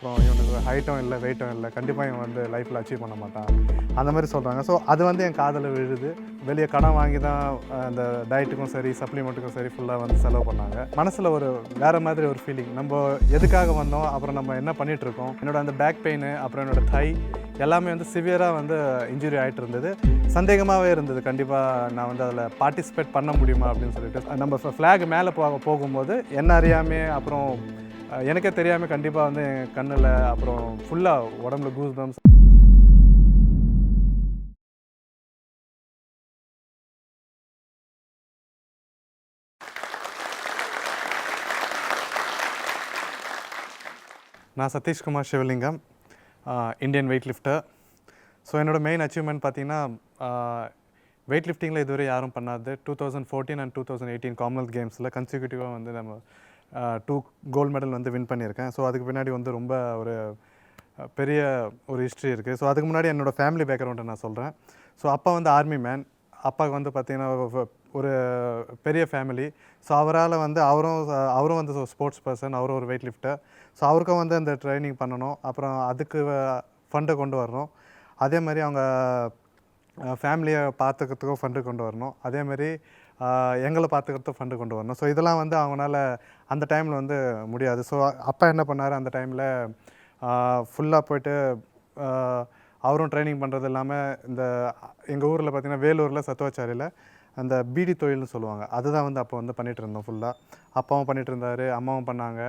அப்புறம் இவனுக்கு ஹைட்டும் இல்லை வெயிட்டும் இல்லை. கண்டிப்பாக இவன் வந்து லைஃப்பில் அச்சீவ் பண்ண மாட்டான். அந்த மாதிரி சொல்கிறாங்க ஸோ அது வந்து என் காதில் விழுது. வெளியே கடன் வாங்கி தான் அந்த டயட்டுக்கும் சரி சப்ளிமெண்ட்டுக்கும் சரி ஃபுல்லாக வந்து செலவு பண்ணாங்க. மனசில் ஒரு வேறு மாதிரி ஒரு ஃபீலிங் நம்ம எதுக்காக வந்தோம் அப்புறம் நம்ம என்ன பண்ணிகிட்ருக்கோம் என்னோட அந்த பேக் பெயின் அப்புறம் என்னோடய தை எல்லாமே வந்து சிவியராக வந்து இன்ஜுரி ஆகிட்டு இருந்தது. சந்தேகமாகவே இருந்தது. கண்டிப்பாக நான் வந்து அதில் பார்ட்டிசிபேட் பண்ண முடியுமா அப்படின்னு சொல்லிட்டு. நம்ம ஃப்ளாக் மேலே போக போகும்போது என்ன அறியாமே அப்புறம் எனக்கே தெரியாமல் கண்டிப்பாக வந்து என் கண்ணில் அப்புறம் ஃபுல்லாக உடம்புல கூஸ் பம்ஸ் நான் Sathishkumar Sivalingam Indian weight lifter so என்னோடய மெயின் அச்சீவ்மெண்ட் பார்த்திங்கன்னா வெயிட் லிஃப்டிங்கில் இதுவரை யாரும் பண்ணாது. Two thousand fourteen and two thousand eighteen Commonwealth கேம்ஸில் கன்சிக்யூட்டிவாக வந்து நம்ம டூ கோல்டு மெடல் வந்து வின் பண்ணியிருக்கேன். ஸோ அதுக்கு பின்னாடி வந்து ரொம்ப ஒரு பெரிய ஒரு ஹிஸ்ட்ரி இருக்குது ஸோ அதுக்கு முன்னாடி என்னோட ஃபேமிலி பேக்ரவுண்டை நான் சொல்கிறேன் ஸோ அப்பா வந்து ஆர்மி மேன் அப்பாவுக்கு வந்து பார்த்திங்கன்னா ஒரு பெரிய ஃபேமிலி ஸோ அவரால் வந்து அவரும் அவரும் வந்து ஸ்போர்ட்ஸ் பர்சன் அவரும் ஒரு வெயிட் லிஃப்டர் ஸோ அவருக்கும் வந்து அந்த ட்ரைனிங் பண்ணணும். அப்புறம் அதுக்கு ஃபண்டை கொண்டு வரணும். அதே மாதிரி அவங்க ஃபேமிலியை பார்த்துக்கிறதுக்கும் ஃபண்டு கொண்டு வரணும். அதே மாதிரி எங்களை பார்த்துக்கிறது ஃபண்டு கொண்டு வரணும். ஸோ இதெல்லாம் வந்து அவங்களால அந்த டைமில் வந்து முடியாது. ஸோ அப்பா என்ன பண்ணார்? அந்த டைமில் ஃபுல்லாக போயிட்டு அவரும் ட்ரைனிங் பண்ணுறது இல்லாமல் இந்த எங்கள் ஊரில் பார்த்திங்கன்னா வேலூரில் சத்துவாச்சாரியில் அந்த பீடி தொழில்னு சொல்லுவாங்க. அதுதான் வந்து அப்போ வந்து பண்ணிகிட்டு இருந்தோம் ஃபுல்லாக அப்பாவும் பண்ணிகிட்டு இருந்தார் அம்மாவும் பண்ணாங்க.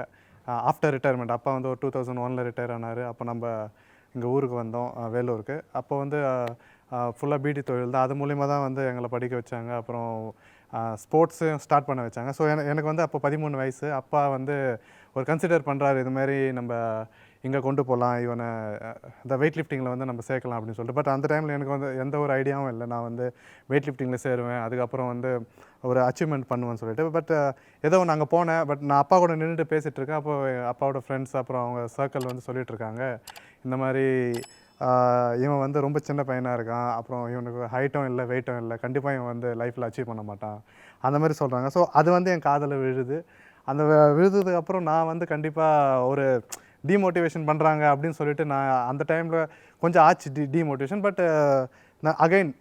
ஆஃப்டர் ரிட்டையர்மெண்ட் அப்பா வந்து ஒரு டூ தௌசண்ட் ஒனில் ரிட்டையர் ஆனார். அப்போ நம்ம இங்கே ஊருக்கு வந்தோம் வேலூருக்கு. அப்போ வந்து ஃபுல்லாக பீடி தொழில் தான். அது மூலிமா தான் வந்து எங்களை படிக்க வச்சாங்க. அப்புறம் ஸ்போர்ட்ஸும் ஸ்டார்ட் பண்ண வச்சாங்க. ஸோ எனக்கு வந்து அப்போ பதிமூணு வயசு. அப்பா வந்து ஒரு கன்சிடர் பண்ணுறாரு இது மாதிரி நம்ம இங்கே கொண்டு போகலாம் இவனை இந்த வெயிட் லிஃப்டிங்கில் வந்து நம்ம சேர்க்கலாம் அப்படின்னு சொல்லிட்டு. பட் அந்த டைமில் எனக்கு வந்து எந்த ஒரு ஐடியாவும் இல்லை. நான் வந்து வெயிட் லிஃப்டிங்கில் சேருவேன். அதுக்கப்புறம் வந்து ஒரு அச்சீவ்மெண்ட் பண்ணுவேன்னு சொல்லிட்டு. பட் ஏதோ ஒன்று போனேன். பட் நான் அப்பா கூட நின்றுட்டு பேசிகிட்டு இருக்கேன். அப்போ அப்பாவோட ஃப்ரெண்ட்ஸ் அப்புறம் அவங்க சர்க்கிள் வந்து சொல்லிகிட்ருக்காங்க இந்த மாதிரி இவன் வந்து ரொம்ப சின்ன பையனாக இருக்கான். அப்புறம் இவனுக்கு ஹைட்டும் இல்லை வெயிட்டும் இல்லை. கண்டிப்பாக இவன் வந்து லைஃப்பில் அச்சீவ் பண்ண மாட்டான். அந்த மாதிரி சொல்கிறாங்க ஸோ அது வந்து என் காதில் விழுது. அந்த விழுதுக்கப்புறம் அப்புறம் நான் வந்து கண்டிப்பாக ஒரு டிமோட்டிவேஷன் பண்ணுறாங்க அப்படின்னு சொல்லிட்டு நான் அந்த டைமில் கொஞ்சம் ஆச்சு டி டிமோட்டிவேஷன் பட் நான் அகைன்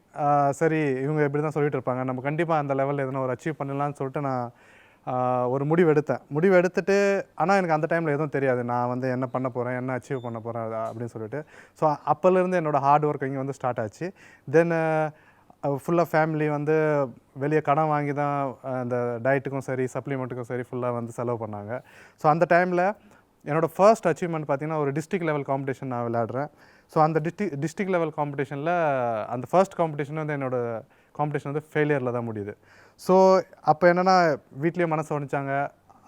சரி இவங்க இப்படி தான் சொல்லிட்டு இருப்பாங்க. நம்ம கண்டிப்பாக அந்த லெவலில் எதனா ஒரு அச்சீவ் பண்ணலான்னு சொல்லிட்டு நான் ஒரு முடிவு எடுத்தேன் முடிவு எடுத்துட்டு ஆனால் எனக்கு அந்த டைமில் எதுவும் தெரியாது. நான் வந்து என்ன பண்ண போகிறேன் என்ன அச்சீவ் பண்ண போகிறேன் அப்படின்னு சொல்லிட்டு. ஸோ அப்போலேருந்து என்னோடய ஹார்ட் ஒர்க் இங்கே வந்து ஸ்டார்ட் ஆச்சு. தென் ஃபுல்லாக ஃபேமிலி வந்து வெளியே கடன் வாங்கி தான் அந்த டயட்டுக்கும் சரி சப்ளிமெண்ட்டுக்கும் சரி ஃபுல்லாக வந்து செலவு பண்ணாங்க. ஸோ அந்த டைமில் என்னோடய ஃபர்ஸ்ட் அச்சீவ்மெண்ட் பார்த்தீங்கன்னா ஒரு டிஸ்ட்ரிக் லெவல் காம்படிஷன் நான் விளையாடுறேன். ஸோ அந்த டிஸ்ட்ரிக் லெவல் காம்படிஷனில் அந்த ஃபர்ஸ்ட் காம்படிஷன் வந்து என்னோட காம்படிஷன் வந்து ஃபெயிலியரில் தான் முடியுது. ஸோ அப்போ என்னென்னா வீட்லேயும் மனசை உடைச்சாங்க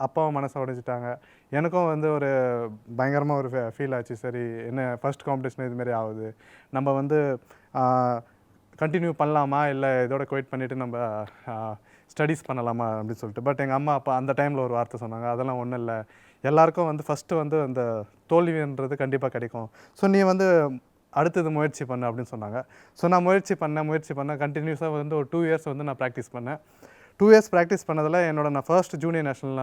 அப்பாவும் மனசை உடைச்சிட்டாங்க எனக்கும் வந்து ஒரு பயங்கரமாக ஒரு ஃபீல் ஆச்சு. சரி என்ன ஃபஸ்ட் காம்படிஷன் இதுமாரி ஆகுது. நம்ம வந்து கண்டினியூ பண்ணலாமா? இல்லை இதோட குவைட் பண்ணிவிட்டு நம்ம ஸ்டடீஸ் பண்ணலாமா? அப்படின்னு சொல்லிட்டு. பட் எங்கள் அம்மா அப்பா அந்த டைமில் ஒரு வார்த்தை சொன்னாங்க. அதெல்லாம் ஒன்றும் இல்லை. எல்லாருக்கும் வந்து ஃபஸ்ட்டு வந்து அந்த தோல்வின்றது கண்டிப்பாக கிடைக்கும். ஸோ நீ வந்து அடுத்தது முயற்சி பண்ண அப்படின்னு சொன்னாங்க. ஸோ நான் முயற்சி பண்ணேன் முயற்சி பண்ணேன். கண்டினியூஸாக வந்து ஒரு டூ இயர்ஸ் வந்து நான் ப்ராக்டிஸ் பண்ணேன். டூ இயர்ஸ் ப்ராக்டிஸ் பண்ணதில் என்னோட நான் ஃபர்ஸ்ட் ஜூனியர் நேஷனல்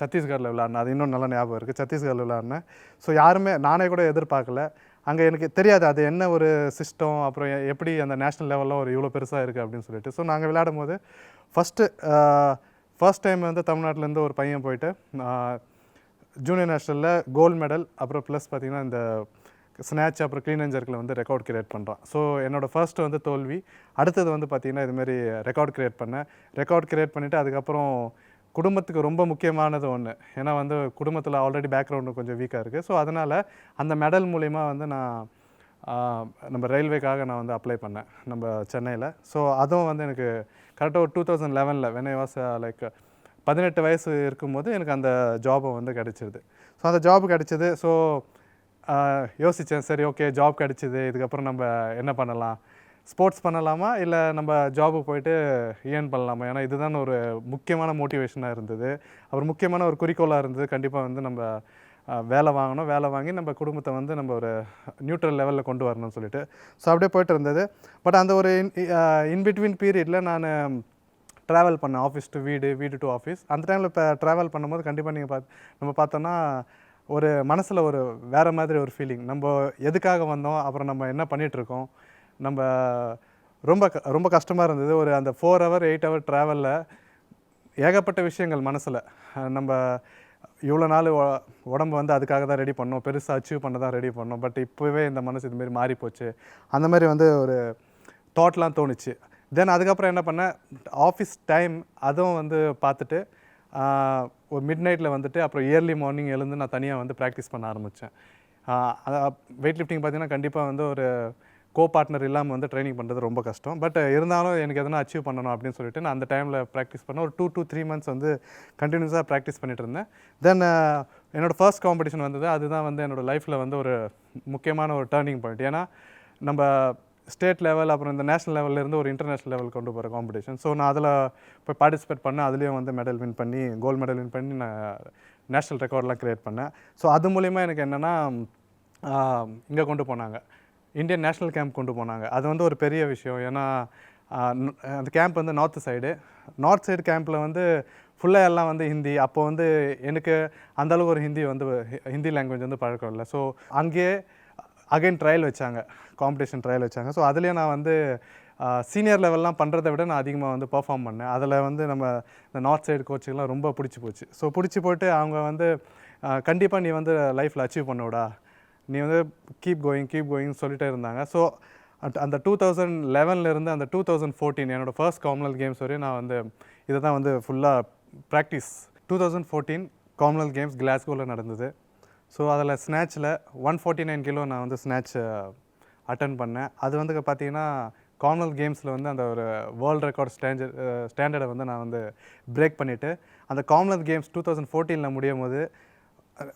சத்தீஸ்கரில் விளாட்னேன் அது இன்னும் நல்ல ஞாபகம் இருக்குது சத்தீஸ்கரில் விளாட்னேன் ஸோ யாருமே நானே கூட எதிர்பார்க்கல. அங்கே எனக்கு தெரியாது அது என்ன ஒரு சிஸ்டம் அப்புறம் எப்படி அந்த நேஷ்னல் லெவலில் ஒரு இவ்வளோ பெருசாக இருக்குது அப்படின்னு சொல்லிட்டு. ஸோ நாங்கள் விளையாடும் போது ஃபஸ்ட்டு ஃபர்ஸ்ட் டைம் வந்து தமிழ்நாட்டிலேருந்து ஒரு பையன் போயிட்டு ஜூனியர் நேஷனலில் கோல்டு மெடல் அப்புறம் ப்ளஸ் பார்த்திங்கன்னா இந்த ஸ்நாட்ச் அப்புறம் க்ளீன் அண்ட் ஜர்க்கில் வந்து ரெக்கார்ட் கிரியேட் பண்ணுறான் ஸோ என்னோடய ஃபர்ஸ்ட் வந்து தோல்வி. அடுத்தது வந்து பார்த்திங்கன்னா இதுமாரி ரெக்கார்ட் கிரியேட் பண்ணேன் ரெக்கார்ட் கிரியேட் பண்ணிவிட்டு அதுக்கப்புறம் குடும்பத்துக்கு ரொம்ப முக்கியமானது ஒன்று ஏன்னா வந்து குடும்பத்தில் ஆல்ரெடி பேக்ரவுண்டு கொஞ்சம் வீக்காக இருக்குது ஸோ அதனால் அந்த மெடல் மூலிமா வந்து நான் நம்ம ரயில்வேக்காக நான் வந்து அப்ளை பண்ணேன் நம்ம சென்னையில். ஸோ அதுவும் வந்து எனக்கு கரெக்டாக ஒரு டூ தௌசண்ட் லெவனில் வென் ஐ வாஸ் லைக் பதினெட்டு வயசு இருக்கும்போது எனக்கு அந்த ஜாபை வந்து கிடச்சிருது. ஸோ அந்த ஜாப் கிடச்சிது. ஸோ யோசித்தேன் சரி ஓகே ஜாப் கிடச்சிது இதுக்கப்புறம் நம்ம என்ன பண்ணலாம்? ஸ்போர்ட்ஸ் பண்ணலாமா? இல்லை நம்ம ஜாபுக்கு போயிட்டு ஏர்ன் பண்ணலாமா? ஏன்னா இதுதான் ஒரு முக்கியமான மோட்டிவேஷனாக இருந்தது. அப்புறம் முக்கியமான ஒரு குறிக்கோளாக இருந்தது. கண்டிப்பாக வந்து நம்ம வேலை வாங்கணும். வேலை வாங்கி நம்ம குடும்பத்தை வந்து நம்ம ஒரு நியூட்ரல் லெவலில் கொண்டு வரணும்னு சொல்லிட்டு. ஸோ அப்படியே போயிட்டு இருந்தது. பட் அந்த ஒரு இன் பிட்வீன் பீரியடில் நான் ட்ராவல் பண்ணேன். ஆஃபீஸ் டு வீடு வீடு டு ஆஃபீஸ் அந்த டைமில் இப்போ ட்ராவல் பண்ணும்போது கண்டிப்பாக நீங்கள் பார்த்து நம்ம பார்த்தோன்னா ஒரு மனசில் ஒரு வேறு மாதிரி ஒரு ஃபீலிங் நம்ம எதுக்காக வந்தோம்? அப்புறம் நம்ம என்ன பண்ணிகிட்ருக்கோம் நம்ம ரொம்ப க- ரொம்ப கஷ்டமாக இருந்தது. ஒரு அந்த ஃபோர் ஹவர் எயிட் ஹவர் ட்ராவலில் ஏகப்பட்ட விஷயங்கள் மனசில். நம்ம இவ்வளோ நாள் உடம்பு வந்து அதுக்காக தான் ரெடி பண்ணோம். பெருசாக அச்சீவ் பண்ண தான் ரெடி பண்ணோம். பட் இப்போவே இந்த மனசு இதுமாரி மாறி போச்சு அந்த மாதிரி வந்து ஒரு தாட்லாம் தோணுச்சு. தென் அதுக்கப்புறம் என்ன பண்ணேன்? ஆஃபீஸ் டைம் அதுவும் வந்து பார்த்துட்டு ஒரு மிட் நைட்டில் வந்துட்டு அப்புறம் இயர்லி மார்னிங் எழுந்து நான் தனியாக வந்து ப்ராக்டிஸ் பண்ண ஆரம்பித்தேன் வெயிட் லிஃப்டிங் பார்த்தீங்கன்னா கண்டிப்பாக வந்து ஒரு கோ பார்ட்னர் இல்லாமல் வந்து ட்ரைனிங் பண்ணுறது ரொம்ப கஷ்டம். பட் இருந்தாலும் எனக்கு எதனா அச்சீவ் பண்ணணும் அப்படின்னு சொல்லிட்டு நான் அந்த டைமில் ப்ராக்டிஸ் பண்ண ஒரு டூ டூ த்ரீ மந்த்ஸ் வந்து கண்டினியூஸாக ப்ராக்டிஸ் பண்ணிட்டு இருந்தேன். தென் என்னோட ஃபர்ஸ்ட் காம்படிஷன் வந்தது. அதுதான் வந்து என்னோடய லைஃப்பில் வந்து ஒரு முக்கியமான ஒரு டேர்னிங் பாயிண்ட் ஏன்னா நம்ம ஸ்டேட் லெவல் அப்புறம் இந்த நேஷனல் லெவல்லேருந்து ஒரு இன்டர்நேஷனல் லெவல் கொண்டு போகிற காம்படிஷன் ஸோ நான் அதில் போய் பார்ட்டிசிபேட் பண்ணேன். அதுலேயும் வந்து மெடல் வின் பண்ணி கோல்டு மெடல் வின் பண்ணி நான் நேஷ்னல் ரெக்கார்ட்லாம் க்ரியேட் பண்ணேன். ஸோ அது மூலிமா எனக்கு என்னென்னா இங்கே கொண்டு போனாங்க. இந்தியன் நேஷ்னல் கேம்ப் கொண்டு போனாங்க. அது வந்து ஒரு பெரிய விஷயம். ஏன்னா அந்த கேம்ப் வந்து நார்த் சைடு நார்த் சைடு கேம்பில் வந்து ஃபுல்லாக எல்லாம் வந்து ஹிந்தி. அப்போ வந்து எனக்கு அந்தளவுக்கு ஒரு ஹிந்தி வந்து ஹிந்தி லாங்குவேஜ் வந்து பழக்கம் இல்லை. ஸோ அங்கேயே அகைன் ட்ரையல் வச்சாங்க. காம்படிஷன் ட்ரையல் வச்சாங்க. ஸோ அதுலேயே நான் வந்து சீனியர் லெவல்லாம் பண்ணுறதை விட நான் அதிகமாக வந்து பர்ஃபார்ம் பண்ணேன். அதில் வந்து நம்ம இந்த நார்த் சைடு கோச்சுக்கெலாம் ரொம்ப பிடிச்சி போச்சு. ஸோ பிடிச்சி போட்டு அவங்க வந்து கண்டிப்பாக நீ வந்து லைஃப்பில் அச்சீவ் பண்ணுவிடா நீ வந்து கீப் கோயிங் கீப் கோயிங்னு சொல்லிட்டே இருந்தாங்க. ஸோ அந்த டூ தௌசண்ட் லெவன்லேருந்து அந்த டூ தௌசண்ட் ஃபோர்டீன் என்னோட ஃபர்ஸ்ட் காமன்வெல்த் கேம்ஸ் வரையும் நான் வந்து இதை தான் வந்து ஃபுல்லாக practice two thousand fourteen Commonwealth Games கிளாஸ்கோவில் நடந்தது. ஸோ அதில் ஸ்நாட்சில் ஒன் ஃபார்ட்டி நைன் கிலோ நான் வந்து ஸ்நாட்ச் அட்டன் பண்ணேன். அது வந்து பார்த்தீங்கன்னா காமன்வெல்த் கேம்ஸில் வந்து அந்த ஒரு வேர்ல்டு ரெக்கார்ட் ஸ்டாண்டர்ட் ஸ்டாண்டர்டை வந்து நான் வந்து பிரேக் பண்ணிவிட்டு அந்த காமன்வெல்த் கேம்ஸ் டூ தௌசண்ட் ஃபோர்டீனில் முடியும் போது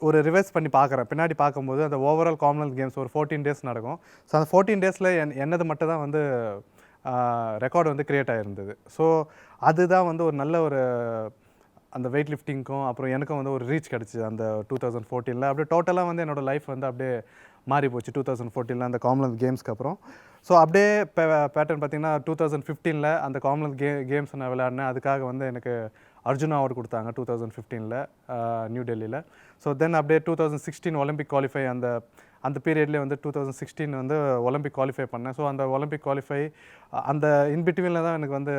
ஒரு ரிவைஸ் பண்ணி பார்க்குறேன் பின்னாடி பார்க்கும்போது அந்த ஓவரால் காமன்வெல்த் கேம்ஸ் ஒரு ஃபோர்டீன் டேஸ் நடக்கும். ஸோ அந்த ஃபோர்டீன் டேஸில் என் என்னது மட்டும் தான் வந்து ரெக்கார்டு வந்து க்ரியேட் ஆகிருந்தது ஸோ அதுதான் வந்து ஒரு நல்ல ஒரு அந்த வெயிட் லிஃப்டிங்க்கும் அப்புறம் எனக்கும் வந்து ஒரு ரீச் கிடச்சிது அந்த டூ தௌசண்ட் ஃபோர்டீனில் அப்படியே டோட்டலாக வந்து என்னோடய லைஃப் வந்து அப்படியே மாறி போச்சு. டூ தௌசண்ட் ஃபோர்டீனில் அந்த காமன்வெல்த் கேம்ஸ்க்கு அப்புறம். ஸோ அப்படியே பேட்டர்ன் பார்த்தீங்கன்னா டூ தௌசண்ட் ஃபிஃப்டீனில் அந்த காமன்வெல்த் கே கேம்ஸ் நான் விளையாடினேன். அதுக்காக வந்து எனக்கு அர்ஜுனா அவார்டு கொடுத்தாங்க டூ தௌசண்ட் ஃபிஃப்டீனில் நியூ டெல்லியில் ஸோ தென் அப்படியே two thousand sixteen Olympic qualify அந்த அந்த பீரியட்லேயே வந்து டூ தௌசண்ட் சிக்ஸ்டீன் வந்து ஒலிம்பிக் குவாலிஃபை பண்ணேன். ஸோ அந்த ஒலிம்பிக் குவாலிஃபை அந்த இன்பிட்வீனில் தான் எனக்கு வந்து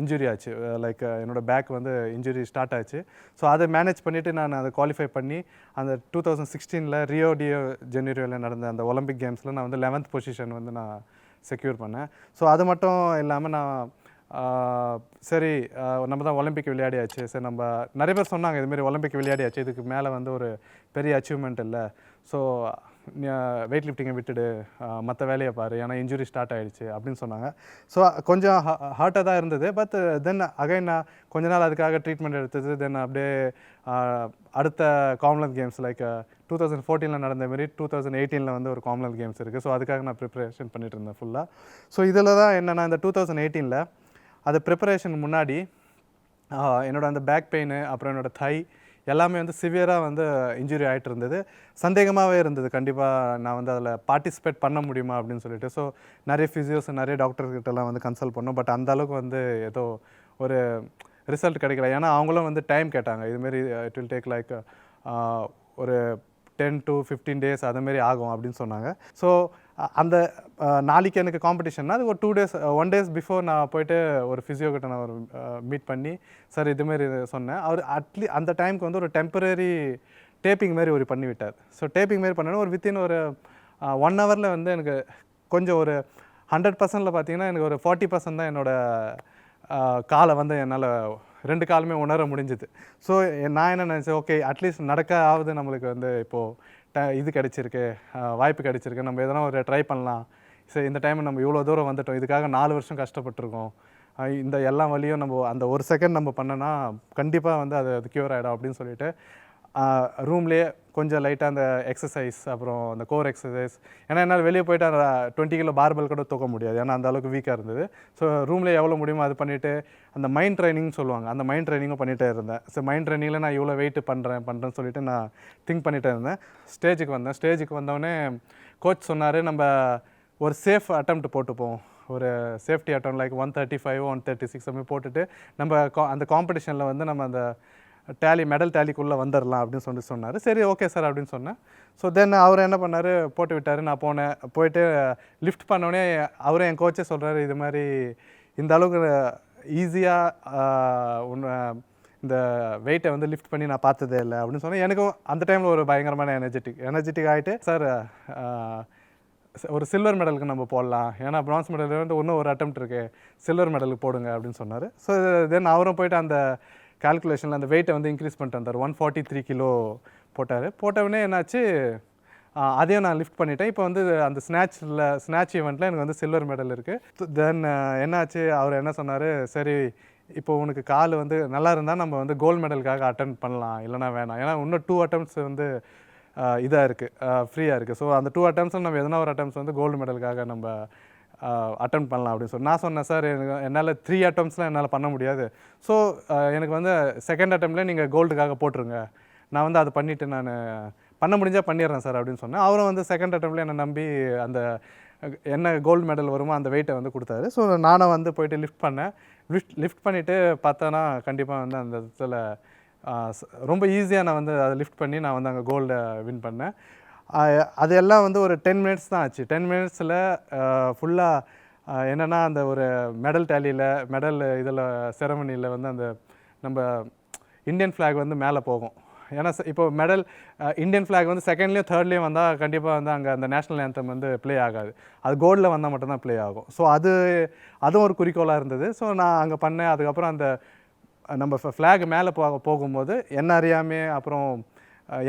இன்ஜுரி ஆச்சு. Uh, லைக் uh, என்னோட பேக் வந்து இன்ஜுரி ஸ்டார்ட் ஆச்சு. ஸோ அதை மேனேஜ் பண்ணிவிட்டு நான் அதை குவாலிஃபை பண்ணி அந்த டூ தௌசண்ட் சிக்ஸ்டீனில் ரியோ டியோ ஜெனரியோவில் நடந்த அந்த ஒலிம்பிக் கேம்ஸில் நான் வந்து லெவன்த் பொசிஷன் வந்து நான் செக்யூர் பண்ணேன். ஸோ அது மட்டும் இல்லாமல் நான் uh, சரி நம்ம தான் ஒலிம்பிக் விளையாடியாச்சு. சரி நம்ம நிறைய பேர் சொன்னாங்க இதுமாரி ஒலிம்பிக் விளையாடியாச்சு. இதுக்கு மேலே வந்து ஒரு பெரிய அச்சீவ்மெண்ட் இல்லை. ஸோ வெயிட் லிஃப்டிங்கை விட்டுடு மற்ற வேலையை பாரு ஏன்னா இன்ஜுரி ஸ்டார்ட் ஆகிடுச்சு அப்படின்னு சொன்னாங்க. ஸோ கொஞ்சம் ஹார்ட்டாக தான் இருந்தது பட் தென் அகைன் நான் கொஞ்ச நாள் அதுக்காக ட்ரீட்மெண்ட் எடுத்தது தென் அப்படியே அடுத்த Commonwealth Games like two thousand ஃபோர்டீனில் நடந்த மாதிரி டூ தௌசண்ட் எயிட்டீனில் வந்து ஒரு காமன்வெல்த் கேம்ஸ் இருக்குது ஸோ அதுக்காக நான் ப்ரிப்பரேஷன் பண்ணிட்டு இருந்தேன் ஃபுல்லாக ஸோ இதில் தான் என்னென்னா இந்த டூ தௌசண்ட் எயிட்டீனில் அது ப்ரிப்பரேஷன் முன்னாடி என்னோடய என்னோட அந்த பேக் பெயின் அப்புறம் என்னோட தை எல்லாமே வந்து சிவியராக வந்து இன்ஜுரி ஆகிட்டு இருந்தது. சந்தேகமாகவே இருந்தது. கண்டிப்பாக நான் வந்து அதில் பார்ட்டிசிபேட் பண்ண முடியுமா அப்படின்னு சொல்லிட்டு. ஸோ நிறைய ஃபிசியோஸ் நிறைய டாக்டர்கிட்டலாம் வந்து கன்சல்ட் பண்ணோம். பட் அந்த அளவுக்கு வந்து ஏதோ ஒரு ரிசல்ட் கிடைக்கல. ஏன்னா அவங்களும் வந்து டைம் கேட்டாங்க. இதுமாரி இட் வில் டேக் லைக் ஒரு டென் டு ஃபிஃப்டீன் டேஸ் அதுமாரி ஆகும் அப்படின்னு சொன்னாங்க. ஸோ அந்த நாளைக்கு எனக்கு காம்படிஷன்னா அது ஒரு two days one days before நான் போயிட்டு ஒரு ஃபிசியோகிட்ட நான் ஒரு மீட் பண்ணி சார் இதுமாரி சொன்னேன். அவர் அட்லீ அந்த டைமுக்கு வந்து ஒரு டெம்பரரி டேப்பிங் மாதிரி ஒரு பண்ணிவிட்டார் ஸோ டேப்பிங் மாதிரி பண்ணணும் ஒரு வித்தின் ஒரு ஒன் ஹவரில் வந்து எனக்கு கொஞ்சம் ஒரு ஹண்ட்ரட் பர்சன்டில் பார்த்தீங்கன்னா எனக்கு ஒரு ஃபார்ட்டி பர்சன்ட் தான் என்னோட காலை வந்து என்னால் ரெண்டு காலமே உணர முடிஞ்சுது. ஸோ நான் என்ன நினச்சேன் ஓகே அட்லீஸ்ட் நடக்க ஆகுது நம்மளுக்கு வந்து இப்போது இது கிடச்சிருக்கு. வாய்ப்பு கிடச்சிருக்கு. நம்ம எதனா ஒரு ட்ரை பண்ணலாம். சரி இந்த டைம் நம்ம இவ்வளோ தூரம் வந்துட்டோம். இதுக்காக நாலு வருஷம் கஷ்டப்பட்டிருக்கோம். இந்த எல்லா வழியும் நம்ம அந்த ஒரு செகண்ட் நம்ம பண்ணோன்னா கண்டிப்பாக வந்து அது அது க்யூர் ஆகிடும் அப்படின்னு சொல்லிட்டு ரூம்லேயே கொஞ்சம் லைட்டாக அந்த எக்ஸசைஸ் அப்புறம் அந்த கோர் எக்ஸசைஸ் ஏன்னா என்னால் வெளியே போயிட்டு அந்த டுவெண்ட்டி கிலோ பார்பல் கூட தூக்க முடியாது. ஏன்னா அந்த அளவுக்கு வீக்காக இருந்தது. ஸோ ரூமில் எவ்வளோ முடியுமோ அது பண்ணிவிட்டு அந்த மைண்ட் ட்ரைனிங்னு சொல்லுவாங்க. அந்த மைண்ட் ட்ரைனிங்கும் பண்ணிகிட்டே இருந்தேன். ஸோ மைண்ட் ட்ரைனிங்கில் நான் இவ்வளோ வெயிட் பண்ணுறேன் பண்ணுறேன்னு சொல்லிட்டு நான் திங்க் பண்ணிகிட்டே இருந்தேன். ஸ்டேஜுக்கு வந்தேன். ஸ்டேஜுக்கு வந்தோடனே கோச் சொன்னார் நம்ம ஒரு சேஃப் அட்டம்ப்ட் போட்டுப்போம். ஒரு safety attempt like one thirty five one thirty six அப்படி போட்டுட்டு நம்ம கா- அந்த காம்படிஷனில் வந்து நம்ம அந்த டேலி மெடல் டேலிக்குள்ளே வந்துடலாம் அப்படின்னு சொல்லி சொன்னார். சரி ஓகே சார் அப்படின்னு சொன்னேன். ஸோ தென் அவர் என்ன பண்ணார்? போட்டு விட்டார். நான் போனேன். போயிட்டு லிஃப்ட் பண்ணோடனே அவரும் என் கோச்சே சொல்கிறாரு இது மாதிரி இந்த அளவுக்கு ஈஸியாக ஒன்று இந்த வெயிட்டை வந்து லிஃப்ட் பண்ணி நான் பார்த்ததே இல்லை அப்படின்னு சொன்னேன். எனக்கும் அந்த டைமில் ஒரு பயங்கரமான எனர்ஜெட்டிக் எனர்ஜெட்டிக் ஆகிட்டு சார் ஒரு சில்வர் மெடலுக்கு நம்ம போடலாம். ஏன்னா பிரான்ஸ் மெடல் வந்து இன்னும் ஒரு அட்டம் இருக்குது சில்வர் மெடலுக்கு போடுங்க அப்படின்னு சொன்னார். ஸோ தென் அவரும் போயிட்டு அந்த கால்குலேஷனில் அந்த வெயிட்டை வந்து இன்க்ரீஸ் பண்ணிட்டு வந்தார். ஒன் ஃபார்ட்டி த்ரீ கிலோ போட்டார் போட்டவுடனே என்னாச்சு? அதையும் நான் லிஃப்ட் பண்ணிட்டேன். இப்போ வந்து அந்த ஸ்நாச்சில் ஸ்நாட்ச் ஈவெண்ட்டில் எனக்கு வந்து சில்வர் மெடல் இருக்குது தென் என்னாச்சு? அவர் என்ன சொன்னார்? சரி இப்போ உனக்கு கால் வந்து நல்லா இருந்தால் நம்ம வந்து கோல்டு மெடலுக்காக அட்டன் பண்ணலாம். இல்லைனா வேணாம். ஏன்னா இன்னும் டூ அட்டம்ஸ் வந்து இதாக இருக்குது ஃப்ரீயாக இருக்குது ஸோ அந்த டூ அட்டம்ப்ஸில் நம்ம எதனா ஒரு அட்டம்ஸ் வந்து கோல்டு மெடலுக்காக நம்ம அட்டன் பண்ணலாம் அப்படின்னு சொல்லி. நான் சொன்னேன் சார் எனக்கு என்னால் த்ரீ அட்டம்ஸ்லாம் என்னால் பண்ண முடியாது. ஸோ எனக்கு வந்து செகண்ட் அட்டம்ப்ட்லேயே நீங்கள் கோல்டுக்காக போட்டுருங்க. நான் வந்து அதை பண்ணிவிட்டு நான் பண்ண முடிஞ்சால் பண்ணிடுறேன் சார் அப்படின்னு சொன்னேன். அவரும் வந்து செகண்ட் அட்டம்ப்ட்ல என்னை நம்பி அந்த என்ன கோல்டு மெடல் வருமோ அந்த வெயிட்டை வந்து கொடுத்தாரு. ஸோ நானும் வந்து போயிட்டு லிஃப்ட் பண்ணேன். லிஃப்ட் லிஃப்ட் பண்ணிவிட்டு பார்த்தோன்னா கண்டிப்பாக வந்து அந்த இடத்துல ரொம்ப ஈஸியாக நான் வந்து அதை லிஃப்ட் பண்ணி நான் வந்து அங்கே கோல்டை வின் பண்ணேன். அதெல்லாம் அது எல்லாம் வந்து ஒரு டென் மினிட்ஸ் தான் ஆச்சு. டென் மினிட்ஸில் ஃபுல்லாக என்னென்னா அந்த ஒரு மெடல் டேலியில் மெடல் இதில் செரமனியில் வந்து அந்த நம்ம இந்தியன் ஃப்ளாக் வந்து மேலே போகும். ஏன்னா இப்போ மெடல் இந்தியன் ஃப்ளாக் வந்து செகண்ட்லேயும் தேர்ட்லேயும் வந்தால் கண்டிப்பாக வந்து அங்கே அந்த நேஷனல் ஆந்தம் வந்து ப்ளே ஆகாது. அது கோல்டில் வந்தால் மட்டும்தான் ப்ளே ஆகும். ஸோ அது அதுவும் ஒரு குறிக்கோளாக இருந்தது. ஸோ நான் அங்கே பண்ணேன். அதுக்கப்புறம் அந்த நம்ம ஃப்ளாக் மேலே போக போகும்போது என்ன அறியாமே அப்புறம்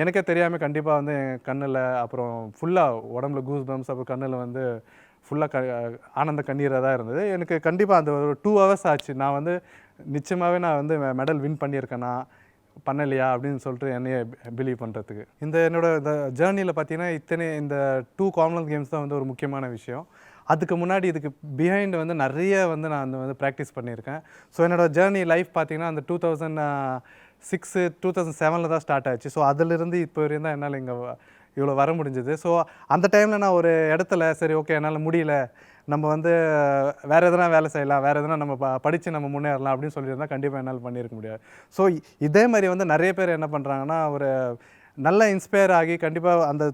எனக்கே தெரியாமல் கண்டிப்பாக வந்து என் கண்ணில் அப்புறம் ஃபுல்லாக உடம்புல கூஸ் பம்ப்ஸ் அப்புறம் கண்ணில் வந்து ஃபுல்லாக க ஆனந்த கண்ணீராக தான் இருந்தது. எனக்கு கண்டிப்பாக அந்த ஒரு டூ ஹவர்ஸ் ஆச்சு. நான் வந்து நிச்சயமாகவே நான் வந்து மெடல் வின் பண்ணியிருக்கேனா பண்ணலையா அப்படின்னு சொல்லிட்டு என்னைய பிலீவ் பண்ணுறதுக்கு இந்த என்னோட இந்த ஜேர்னியில் பார்த்தீங்கன்னா இத்தனை இந்த டூ காமன்வெல்த் கேம்ஸ் தான் வந்து ஒரு முக்கியமான விஷயம். அதுக்கு முன்னாடி இதுக்கு பிஹைண்ட் வந்து நிறைய வந்து நான் வந்து வந்து ப்ராக்டிஸ் பண்ணியிருக்கேன். ஸோ என்னோட ஜேர்னி லைஃப் பார்த்திங்கன்னா அந்த two thousand six two thousand செவனில் தான் ஸ்டார்ட் ஆச்சு. ஸோ அதிலிருந்து இப்போ வரையும் தான் என்னால் இங்கே இவ்வளோ வர முடிஞ்சது. ஸோ அந்த டைமில் நான் ஒரு இடத்துல சரி ஓகே என்னால் முடியல. நம்ம வந்து வேறு எதனா வேலை செய்யலாம் வேறு எதனா நம்ம ப படித்து நம்ம முன்னேறலாம் அப்படின்னு சொல்லியிருந்தால் கண்டிப்பாக என்னால் பண்ணியிருக்க முடியாது. ஸோ இதே மாதிரி வந்து நிறைய பேர் என்ன பண்ணுறாங்கன்னா ஒரு நல்ல இன்ஸ்பயர் ஆகி கண்டிப்பாக அந்த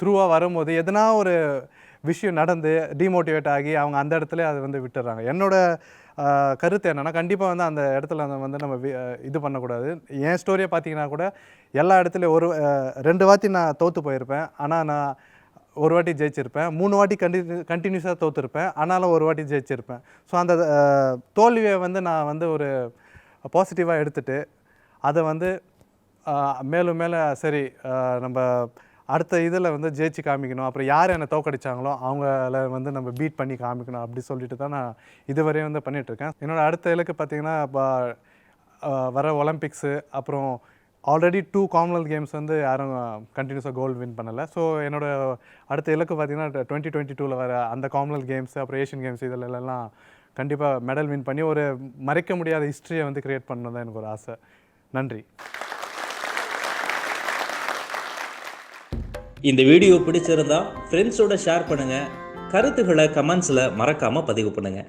த்ரூவாக வரும்போது எதனா ஒரு விஷயம் நடந்து டிமோட்டிவேட் ஆகி அவங்க அந்த இடத்துல அதை வந்து விட்டுறாங்க. என்னோடய கருத்து என்னென்னா கண்டிப்பாக வந்து அந்த இடத்துல வந்து நம்ம இது பண்ணக்கூடாது. என் ஸ்டோரியை பார்த்தீங்கன்னா கூட எல்லா இடத்துலையும் ஒரு ரெண்டு வாட்டி நான் தோற்று போயிருப்பேன். ஆனால் நான் ஒரு வாட்டி ஜெயிச்சிருப்பேன். மூணு வாட்டி கண்டினியூ கண்டினியூஸாக தோற்றுருப்பேன் ஆனாலும் ஒரு வாட்டி ஜெயிச்சிருப்பேன். ஸோ அந்த தோல்வியை வந்து நான் வந்து ஒரு பாசிட்டிவாக எடுத்துகிட்டு அதை வந்து மேலும் மேலே சரி நம்ம அடுத்த இதில் வந்து ஜெயிச்சு காமிக்கணும். அப்புறம் யார் என்னை தோக்கடிச்சாங்களோ அவங்கள வந்து நம்ம பீட் பண்ணி காமிக்கணும் அப்படி சொல்லிட்டு தான் நான் இதுவரையும் வந்து பண்ணிகிட்ருக்கேன் என்னோடய அடுத்த இலக்கு பார்த்தீங்கன்னா இப்போ வர ஒலிம்பிக்ஸு அப்புறம் ஆல்ரெடி டூ காமன்வெல்த் கேம்ஸ் வந்து யாரும் கண்டினியூஸாக கோல்டு வின் பண்ணலை. ஸோ என்னோடய அடுத்த இலக்கு பார்த்தீங்கன்னா டுவெண்ட்டி டுவெண்ட்டி டூவில் வர அந்த காமன்வெல்த் கேம்ஸ் அப்புறம் ஏஷியன் கேம்ஸ் இதில் எல்லாம் கண்டிப்பாக மெடல் வின் பண்ணி ஒரு மறைக்க முடியாத ஹிஸ்ட்ரியை வந்து க்ரியேட் பண்ணணும் தான் எனக்கு ஒரு ஆசை. நன்றி. இந்த வீடியோ பிடிச்சிருந்தா ஃப்ரெண்ட்ஸோட ஷேர் பண்ணுங்கள் கருத்துக்களை கமெண்ட்ஸில் மறக்காமல் பதிவு பண்ணுங்கள்